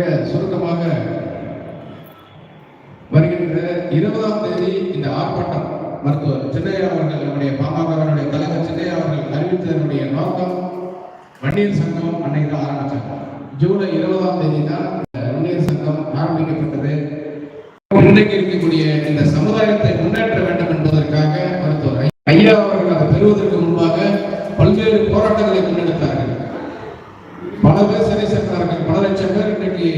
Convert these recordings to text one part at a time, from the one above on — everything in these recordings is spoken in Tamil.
மிக சுருக்கமாக வருகின்ற இருபதாம் தேதி இந்த ஆர்ப்பாட்டம் மருத்துவர் சின்னையா அவர்கள் நம்முடைய பாமகவினுடைய தலைவர் சின்னையா அவர்கள் அறிவித்ததனுடைய நோக்கம் வன்னியர் சங்கம் அன்னைக்கு தான் ஆரம்பிச்சாங்க. ஜூலை இருபதாம் தேதி தான் வன்னியர் சங்கம் ஆரம்பிக்கப்பட்டது. இன்றைக்கு இருக்கக்கூடிய இந்த சமுதாயத்தை முன்னேற்ற வேண்டும் என்பதற்காக மருத்துவர் ஐயா அவர்கள் அதை பெறுவதற்கு முன்பாக பல்வேறு போராட்டங்களை முன்னெடுத்தார்கள் பல பேர் சிறை சென்றார்கள் பல லட்சம் பேர் இன்றைக்கு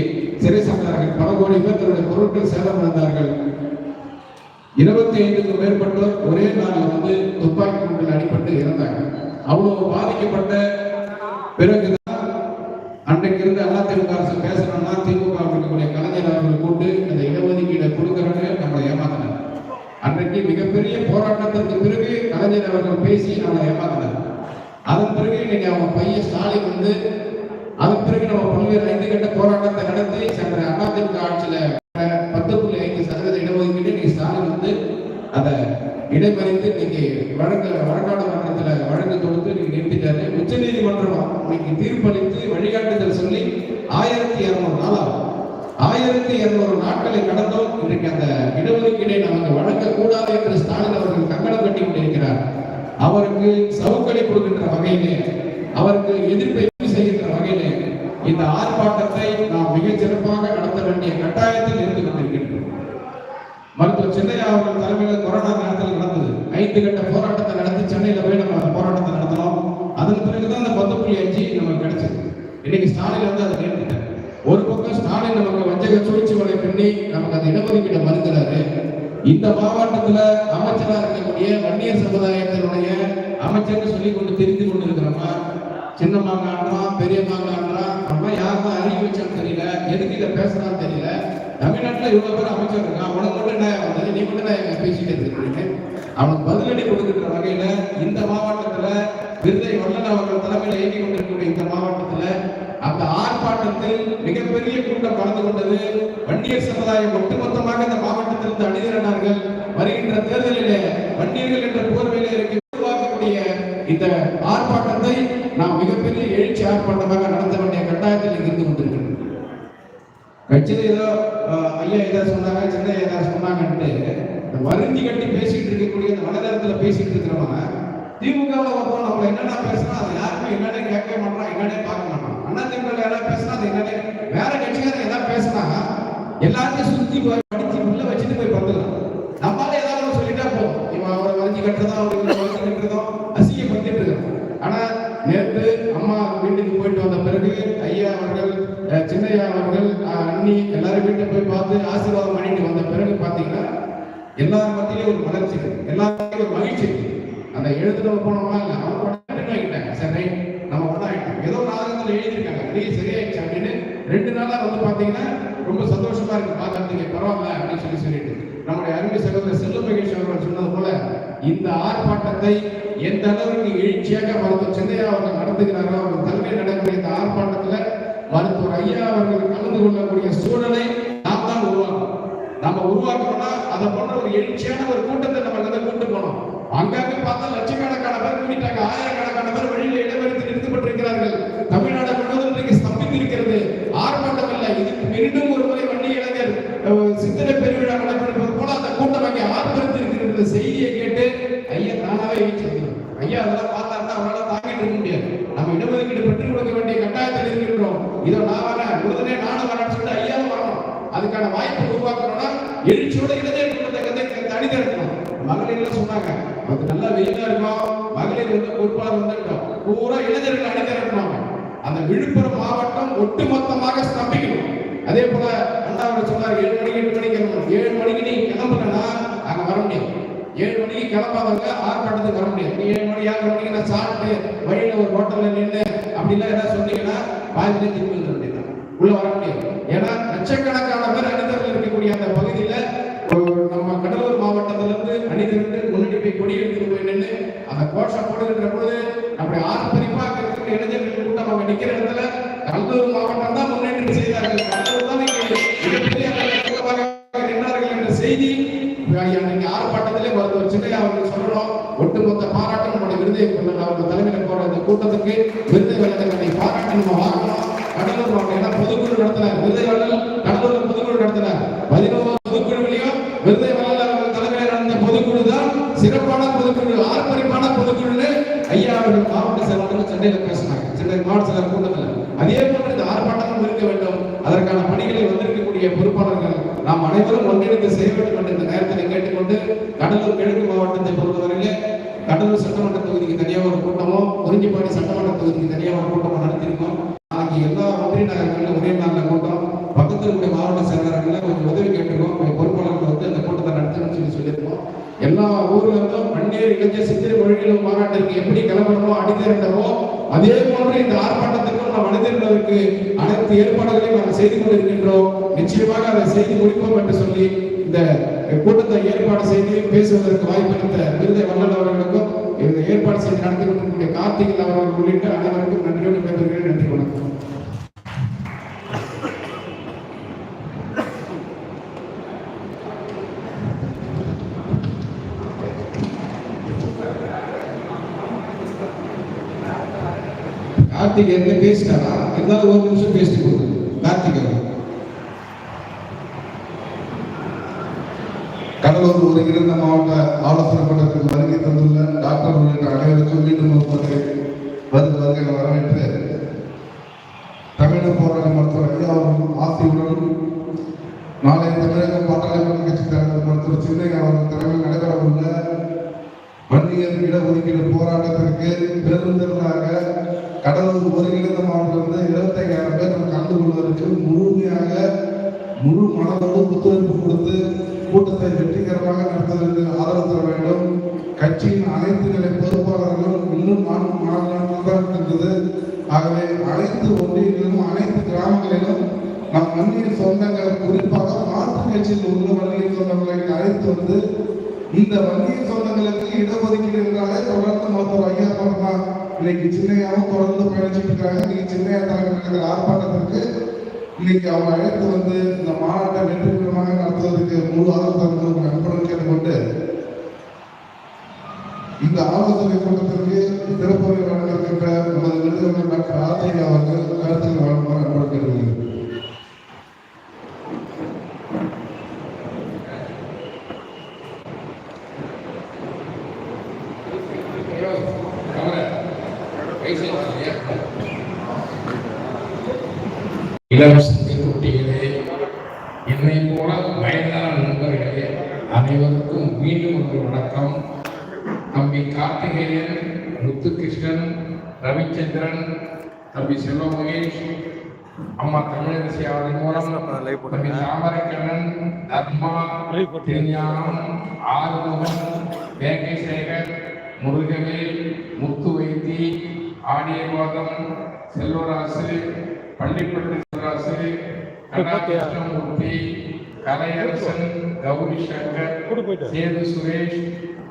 சிறை சென்றார்கள் பல கோடி பேர் தன்னுடைய பொருட்கள் சேதம் அடைந்தார்கள் இருபத்தி ஐந்துக்கும் மேற்பட்டோர் ஒரே நாளில் வந்து துப்பாக்கி குண்டில் அடிபட்டு இறந்தாங்க. அவ்வளவு பாதிக்கப்பட்ட பிறகுதான் அன்றைக்கு இருந்த அதிமுக அரசு பேசணும்னா திமுக இருக்கக்கூடிய கலைஞர் அவர்கள் கூட்டு அந்த இடஒதுக்கீடை கொடுக்கறன்னு நம்மளை ஏமாத்தினார் அன்றைக்கு மிகப்பெரிய போராட்டத்திற்கு பிறகு கலைஞர் அவர்கள் பேசி நம்மளை ஏமாத்தினார் அதன் பிறகு இன்னைக்கு அவங்க பையன் ஸ்டாலின் வந்து அதன் பிறகு நம்ம பல்வேறு ஐந்து கட்ட போராட்டத்தை நடத்தி சென்ற அதிமுக ஆட்சியில பத்து புள்ளி ஐந்து சதவீத இடஒதுக்கீடு இன்னைக்கு ஸ்டாலின் வந்து அதை இடைமறித்து இன்னைக்கு வழக்கு வழக்காடு மன்றத்துல வழக்கு தொடுத்து இன்னைக்கு நிறுத்திட்டாரு உச்ச நீதிமன்றம் இன்னைக்கு தீர்ப்பளித்து வழிகாட்டுதல் சொல்லி ஆயிரத்தி இருநூறு நாளாகும் ஆயிரத்தி இருநூறு நாட்களை கடந்தோம். இன்றைக்கு அந்த இடஒதுக்கீடை நமக்கு வழங்கக்கூடாது என்று ஸ்டாலின் அவர்கள் கங்கணம் கட்டி கொண்டிருக்கிறார். அவருக்கு சவுக்கடி கொடுக்கின்ற வகையிலே அவருக்கு எதிர்ப்பை செய்கின்ற வகையிலே இந்த ஆர்ப்பாட்டத்தை நாம் மிகச் சிறப்பாக நடத்த வேண்டிய கட்டாயத்தில் இருந்து கொண்டிருக்கின்றோம். மருத்துவர் சென்னையா அவர்கள் தலைமையில் கொரோனா நேரத்தில் நடந்தது ஐந்து கட்ட போராட்டத்தை நடத்தி சென்னையில போய் நம்ம அந்த போராட்டத்தை நடத்தினோம் அதன் பிறகுதான் அந்த பத்து புள்ளி அஞ்சு நமக்கு கிடைச்சது இன்னைக்கு ஸ்டாலின் வந்து அதை நிறுத்திட்டார் ஒரு பக்கம் ஸ்டாலின் நமக்கு வஞ்சக சூழ்ச்சி வலை பண்ணி நமக்கு அந்த இடஒதுக்கீட்டை மறுக்கிறாரு. இந்த மாவட்டத்துல அமைச்சரா இருக்கக்கூடிய வன்னியர் சமுதாயத்தினுடைய அமைச்சர்னு சொல்லி கொண்டு தெரிந்து கொண்டு இருக்கிறோமா சின்ன மாங்கான்றா பெரிய மாங்கான்றா நம்ம யாருதான் அறிவு வச்சான்னு தெரியல. எதுக்கு இதை பேசுறான்னு தெரியல. தமிழ்நாட்டுல இவ்வளவு பேர் அமைச்சர் இருக்கான் உனக்கு மட்டும் என்ன வந்தது நீ மட்டும் என்ன பேசிட்டு இருக்கிறீங்க அவனுக்கு பதிலடி கொடுக்கின்ற வகையில இந்த மாவட்டத்துல விருதை வல்லன் அவர்கள் தலைமையில் இயங்கி கொண்டிருக்கக்கூடிய இந்த மாவட்டத்துல அந்த ஆர்ப்பாட்டத்தில் மிகப்பெரிய கூட்டம் கலந்து கொண்டது வன்னியர் சமுதாயம் ஒட்டுமொத்தமாக இந்த மாவட்டத்திலிருந்து அணிதிரண்டார்கள் வருகின்ற தேர்தலிலே வன்னியர்கள் என்ற போர்வையில இருக்க உருவாக்கக்கூடிய இந்த ஆர்ப்பாட்டத்தை நாம் மிகப்பெரிய எழுச்சி ஆர்ப்பாட்டமாக நடத்த வேண்டிய கட்டாயத்தில் இருந்து கொண்டிருக்கிறோம். கட்சியில் ஏதோ ஐயா ஏதாவது சொன்னாங்க சின்ன ஏதாவது சொன்னாங்கன்ட்டு இந்த வருந்தி கட்டி பேசிட்டு இருக்கக்கூடிய இந்த வலைதளத்துல பேசிட்டு இருக்கிறவங்க திமுகவில் ஒருத்தவங்க நம்மள என்னென்ன பேசுனா அது யாருமே என்னென்ன கேட்க மாட்டான் என்னடே பார்க்க மாட்டான் அண்ணா திமுக எதாவது பேசுனா அது என்னென்ன வேற கட்சிக்காரன் எதாவது பேசுனா எல்லாத்தையும் சுத்தி போய் படிச்சு உள்ள வச்சுட்டு போய் பார்த்துக்கலாம் நம்மளால ஏதாவது ஒண்ணு சொல்லிட்டா போதும் இவன் அவரை வரைஞ்சி கட்டுறதோ அவருக்கு வரைஞ்சி கட்டுறதோ அசிங்கப்படுத்திட்டு இருக்கோம் ஆனா நேற்று அம்மா வீட்டுக்கு போயிட்டு வந்த பிறகு ஐயா அவர்கள் அஹ், சின்னையா அவர்கள் அஹ், அண்ணி எல்லாரும் வீட்டுக்கு போய் பார்த்து ஆசீர்வாதம் பண்ணிட்டு வந்த பிறகு பாத்தீங்கன்னா எல்லார் மத்தியிலும் எல்லாருக்கும் ஒரு மகிழ்ச்சி இருக்கு. அந்த எழுதுனவ போனோம்னா இல்ல அவங்க உடனே ஆகிட்டாங்க சரி ரைட் நம்ம ஒன்றா ஆகிட்டோம். ஏதோ நாடகத்தில் எழுதியிருக்காங்க. நீ சரியாயிடுச்சு அப்படின்னு ரெண்டு நாளா வந்து பாத்தீங்கன்னா ரொம்ப சந்தோஷமா இருக்கு. பார்க்கறதுக்கு பரவாயில்ல அப்படின்னு சொல்லி சொல்லிட்டு. நம்முடைய அருமை சகோதரர் செல்ல மகேஷ் அவர்கள் சொன்னது போல இந்த ஆர்ப்பாட்டத்தை எந்த அளவுக்கு எழுச்சியாக மருத்துவர் சென்னையா அவர்கள் நடத்துகிறாரோ அவங்க தலைமையில் நடக்கிற இந்த ஆர்ப்பாட்டத்துல மருத்துவர் ஐயா அவர்கள் கலந்து கொள்ளக்கூடிய சூழலை நம்ம உருவாக்கணும்னா அதை போன்ற ஒரு எழுச்சியான ஒரு கூட்டத்தை நம்ம வந்து கூட்டு போனோம். அங்கங்க பார்த்தா லட்சக்கணக்கான பேர் கூட்டிட்டாங்க ஆயிரக்கணக்கான பேர் வழியில இடமறித்து நிறுத்தப்பட்டிருக்கிறார்கள். தமிழ்நாடு முழுவதும் இன்றைக்கு ஸ்தம்பித்து இருக்கிறது ஆர்ப்பாட்டம் இல்லை. இதுக்கு மீண்டும் ஒரு முறை வண்டி இளைஞர் அஹ், சித்திரை பெருவிழா நடைபெறுவது போல அந்த கூட்டம் அங்கே ஆர்ப்பரித்து இருக்கிற செய்தியை கேட்டு ஐயா தானாவே யோசிச்சிருக்கிறோம் ஐயா அதெல்லாம் பார்த்தாருன்னா அவரால் தாங்கிட்டு இருக்க முடியாது நம்ம இடஒதுக்கீடு பெற்றுக் கொடுக்க வேண்டிய கட்டாயத்தில் இருக்கின்றோம் இதோ நான் வரேன் உடனே நானும் வரேன்னு சொல்லிட்டு ஐயாவும் வரணும் அதுக்கான வாய்ப்பை உருவாக்கணும்னா எழுச்சியோட இளைஞர் கூட்டத்தை தனித்த இருக்கணும் மகளிர்ல சொன்னாங்க இருக்கும் மகளிர் வந்து பொறுப்பாளர் வந்திருக்கோம். பூரா இளைஞர்கள் அணிதிரட்டணும் அந்த விழுப்புரம் மாவட்டம் ஒட்டுமொத்தமாக ஸ்தம்பிக்கணும். அதே போல அண்ணா அவர் சொன்னார் ஏழு மணிக்கு எட்டு மணிக்கு கிளம்பணும். ஏழு மணிக்கு நீ கிளம்புனா அங்க வர முடியாது. ஏழு மணிக்கு கிளம்பாதவங்க ஆர்ப்பாட்டத்துக்கு வர முடியாது. நீ ஏழு மணி ஏழு மணிக்கு நான் சாப்பிட்டு வழியில ஒரு ஹோட்டல்ல நின்று அப்படிலாம் ஏதாவது சொன்னீங்கன்னா பாதிலே திரும்பி வந்துட உள்ள வர முடியாது. ஏன்னா லட்சக்கணக்கானவங்க கோஷம் பொழுது நம்முடைய ஆர்ப்பரிப்பாக இளைஞர்கள் கூட்டம் அவங்க நிக்கிற இடத்துல கல்லூர் மாவட்டம் தான் முன்னேற்றம் செய்தார்கள். நின்றார்கள் என்ற செய்தி. அன்னைக்கு ஆர்ப்பாட்டத்திலே மருத்துவர் சின்னையா அவர்கள் ஒட்டுமொத்த நம்முடைய விருதை தலைமையில் போற இந்த கூட்டத்துக்கு விருதை வழங்க பாராட்டி நம்ம வாங்கணும் கடலூர் மாவட்டம் ஏன்னா பொதுக்குழு நடத்தினார். விருதை வள்ளல் கடலூர்ல பொதுக்குழு நடத்தினார். பதினோரு பொதுக்குழுவிலையும் விருதை வள்ளல் அவர்கள் தலைமையில் நடந்த பொதுக்குழு தான் சிறப்பான பொதுக்குழு ஆர்ப்பரிப்பான பொதுக்குழுன்னு ஐயா அவர்கள் மாவட்ட செயலாளர்கள் சென்னையில மாவட்டத்தில் கூட்டத்தில் அதே போன்று இந்த ஆர்ப்பாட்டமும் இருக்க வேண்டும். அதற்கான பணிகளை வந்திருக்கக்கூடிய பொறுப்பாளர்கள் நாம் அனைவரும் ஒன்றிணைந்து செய்ய வேண்டும் என்று இந்த நேரத்தில் கேட்டுக்கொண்டு கடலூர் கிழக்கு மாவட்டத்தை பொறுத்தவரையிலே கடலூர் சட்டமன்ற தொகுதிக்கு தனியாக ஒரு கூட்டமும் குறிஞ்சிப்பாடி சட்டமன்ற தொகுதிக்கு தனியாக ஒரு கூட்டமும் நடத்திருக்கோம். நாளைக்கு எல்லா ஒன்றிய நகரங்களிலும் ஒரே நாளில் கூட்டம் பக்கத்தில் இருக்கிற மாவட்ட செயலாளர்கள் கொஞ்சம் உதவி கேட்டிருக்கோம். கொஞ்சம் பொறுப்பாளர்கள் வந்து அந்த கூட்டத்தை நடத்தணும்னு சொல்லி சொல்லியிருக்கோம். எல்லா ஊர்ல இருந்தும் பன்னீர் இளைஞர் சித்திரை மொழிகளும் மாநாட்டிற்கு எப்படி கிளம்பணுமோ அணிதிரண்டமோ அதே போன்று இந்த ஆர்ப்பாட்டத்திற்கும் நாம் அணிதிரண்டதற்கு அனைத்து ஏற்பாடுகளையும் நாம் செய்து கொண்டிருக்கின்றோம். நிச்சயமாக அதை செய்து முடிப்போம் என்று சொல்லி இந்த கூட்டத்தை ஏற்பாடு செய்து பேசுவதற்கு வாய்ப்பளித்த விருதை வல்லல் அவர்களுக்கும் இந்த ஏற்பாடு செய்து நடத்தி கொண்டிருக்கக்கூடிய கார்த்திகன் அவர்கள் உள்ளிட்ட அனைவருக்கும் நன்றியோடு நன்றி வணக்கம் கார்த்திக் என்ன பேசிட்டாரா இருந்தாலும் ஒரு நிமிஷம் பேசிட்டு கொடுங்க கார்த்திக் அவர்கள். கடலூர் ஒருங்கிணைந்த மாவட்ட ஆலோசனை கூட்டத்தில் வருகை தந்துள்ள டாக்டர் உள்ளிட்ட அனைவருக்கும் மீண்டும் ஒரு முறை வருக வருகை வரவேற்று தமிழக போராட்ட மருத்துவர் ஐயா அவர்கள் ஆசையுடன் நாளை தமிழக பாட்டாளி கட்சி தலைவர் மருத்துவர் சின்னையா அவர்கள் தலைமையில் நடைபெறவுள்ள வன்னியர் இடஒதுக்கீடு போராட்டத்திற்கு பெருந்திரளாக கடலூர் ஒருங்கிணைந்த மாவட்டத்திலிருந்து இருபத்தையாயிரம் பேர் நம்ம கலந்து கொள்வதற்கு முழுமையாக முழு மனதோடு ஒத்துழைப்பு கொடுத்து கூட்டத்தை வெற்றிகரமாக நடத்துவதற்கு ஆதரவு தர வேண்டும். கட்சியின் அனைத்து நிலை பொறுப்பாளர்களும் இன்னும் நான்கு மாதங்கள் இருக்கின்றது ஆகவே அனைத்து ஒன்றியங்களிலும் அனைத்து கிராமங்களிலும் நம் வன்னியர் சொந்தங்கள் குறிப்பாக மாற்று கட்சியில் உள்ள வன்னியர் சொந்தங்களை அழைத்து வந்து இந்த வன்னியர் சொந்தங்களுக்கு இடஒதுக்கீடு என்றாலே தொடர்ந்து மருத்துவர் ஐயா தான். இன்னைக்கு சின்னையாவும் தொடர்ந்து பயணிச்சுட்டு இருக்காங்க இன்னைக்கு சின்னையா தலைமையில் நடக்கிற ஆர்ப்பாட்டத்திற்கு இன்னைக்கு அவங்க அழைத்து வந்து இந்த மாநாட்டை வெற்றிகரமாக நடத்துவதற்கு முழு ஆதரவு தரணும் நண்பர்கள் கேட்டுக்கொண்டு இந்த ஆலோசனை கூட்டத்திற்கு சிறப்புரை வழங்க இருக்கின்ற நமது விருதுகள் டாக்டர் ஆசிரியர் அவர்கள் கருத்தில் வழங்குமாறு அன்போடு கேட்டுக்கொள்கிறேன். இளம் சிறு குட்டிகளே என்னை போல வயதான நண்பர்களே அனைவருக்கும் மீண்டும் ஒரு வணக்கம். தம்பி கார்த்திகேயன் முத்துகிருஷ்ணன் ரவிச்சந்திரன் தம்பி செல்வ மகேஷ் அம்மா தமிழரசி அவர்கள் மூலம் தம்பி தாமரைக்கண்ணன் தர்மா திருஞானம் ஆறுமுகன் வேங்கை சேகர் முருகவேல் முத்து வைத்தி ஆடியவாதம் செல்வராசு பள்ளிப்பட்டு கண்ணாகிருஷ்ணமூர்த்தி கலையரசன் கௌரி சங்கர் சேது சுரேஷ்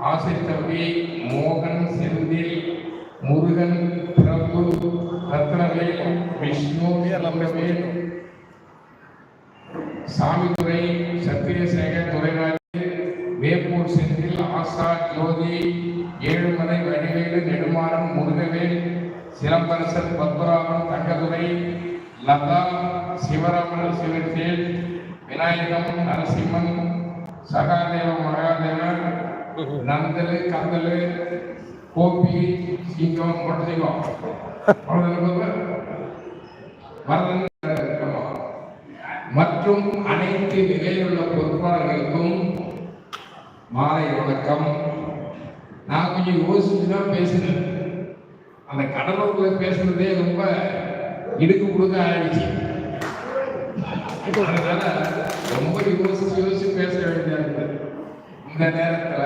ஆசை தம்பி மோகன் செந்தில் முருகன் பிரபு ரத்னவேல் விஷ்ணு லம்பவேல் சாமித்துறை சத்தியசேகர் துரைராஜ் வேப்பூர் செந்தில் ஆசா ஜோதி ஏழுமலை வடிவேலு நெடுமாறன் முருகவேல் சிலம்பரசன் பத்மராமன் தங்கதுரை லதா சிவராமன் சிவத்தேல் விநாயகம் நரசிம்மன் சகாதேவ மகாதேவன் நந்தலு கந்தலு கோபி சிங்கம் மொட்டை சிங்கம் வரதன் மற்றும் அனைத்து நிலையிலுள்ள பொறுப்பாளர்களுக்கும் மாலை வணக்கம். நான் கொஞ்சம் யோசிச்சு தான் பேசினேன். அந்த கடலூர்ல பேசுனதே ரொம்ப இடுக்கு கொடுக்க ஆயிடுச்சு. அதனால ரொம்ப யோசிச்சு யோசிச்சு பேச வேண்டியதா இருந்தது இந்த நேரத்துல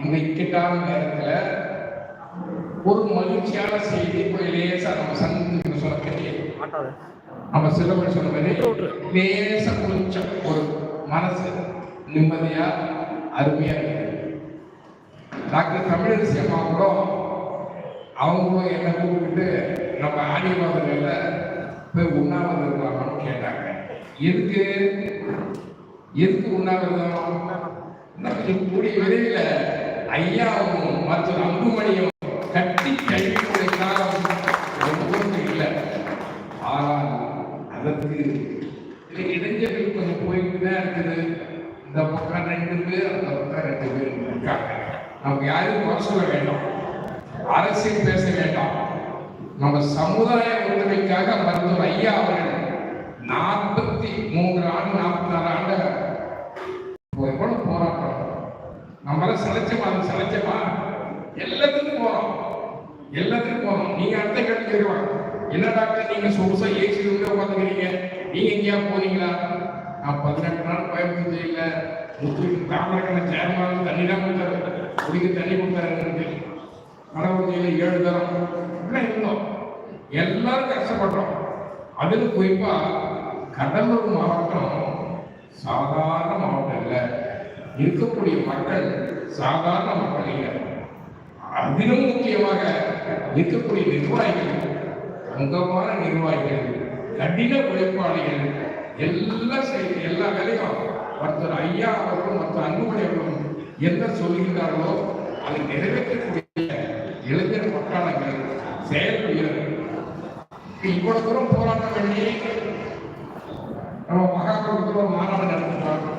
இந்த இக்கட்டான நேரத்துல ஒரு மகிழ்ச்சியான செய்தி போய் லேசா நம்ம சந்திக்கு சொல்ல தெரியும் நம்ம சிலபடி சொன்ன மாதிரி லேசா கொஞ்சம் ஒரு மனசு நிம்மதியா அருமையா இருக்கு டாக்டர் தமிழரசி அம்மா கூட அவங்களும் என்ன கூப்பிட்டு நம்ம ஆடியவாதங்கள்ல போய் உண்ணாவிரதம் இருக்கலாமான்னு கேட்டாங்க. எதுக்கு? எதுக்கு உண்ணாவிரதம்? இன்னும் கூடிய விரைவில் ஐயாவும் மற்றும் அன்புமணியும் கட்டி கழிவுடைய காலம் ரொம்ப இல்லை. ஆனால் அதற்கு இதுல இளைஞர்கள் கொஞ்சம் போயிட்டு தான் இருக்குது. இந்த பக்கம் ரெண்டு பேர் அந்த பக்கம் ரெண்டு பேர் இருக்காங்க. நமக்கு யாரும் குறை சொல்ல வேண்டாம். அரசியல் பேச வேண்டாம். நம்ம சமுதாய உரிமைக்காக மருத்துவர் ஐயா அவர்கள் நம்மள அது எல்லாத்துக்கும் போறோம். எல்லாத்துக்கும் போறோம். நீங்க அடுத்த கேள்வி கேட்கலாம் என்ன டாக்டர் நீங்க சொகுசா ஏசி ரூம்ல உட்காந்துக்கிறீங்க நீங்க எங்கேயா போனீங்களா? நான் பதினெட்டு நாள் கோயம்புத்தூர் ஜெயில முத்துக்கு தாமரக்கண சேர்மான் தண்ணி தான் கொடுத்தாரு. குடிக்க தண்ணி கொடுத்தாருன்னு கடவுள் ஜெயில ஏழு தரம். இப்படிலாம் இருந்தோம். எல்லாரும் கஷ்டப்படுறோம் அதுல குறிப்பா கடலூர் மாவட்டம் சாதாரண மாவட்டம் இல்லை. இருக்கக்கூடிய மக்கள் சாதாரண மக்கள் இல்லை. அதிலும் முக்கியமாக இருக்கக்கூடிய நிர்வாகிகள் அங்கமான நிர்வாகிகள் கடின உழைப்பாளிகள் எல்லாம் செய்ய எல்லா வேலையும் ஒருத்தர் ஐயா அவர்களும் மற்ற அன்புமணி அவர்களும் என்ன சொல்லுகிறார்களோ அதை நிறைவேற்றக்கூடிய இளைஞர் பட்டாளங்கள் செயல் இவ்வளவு தூரம் போராட்டம் பண்ணி நம்ம மகாபுரத்தில் ஒரு மாநாடு நடத்திட்டோம்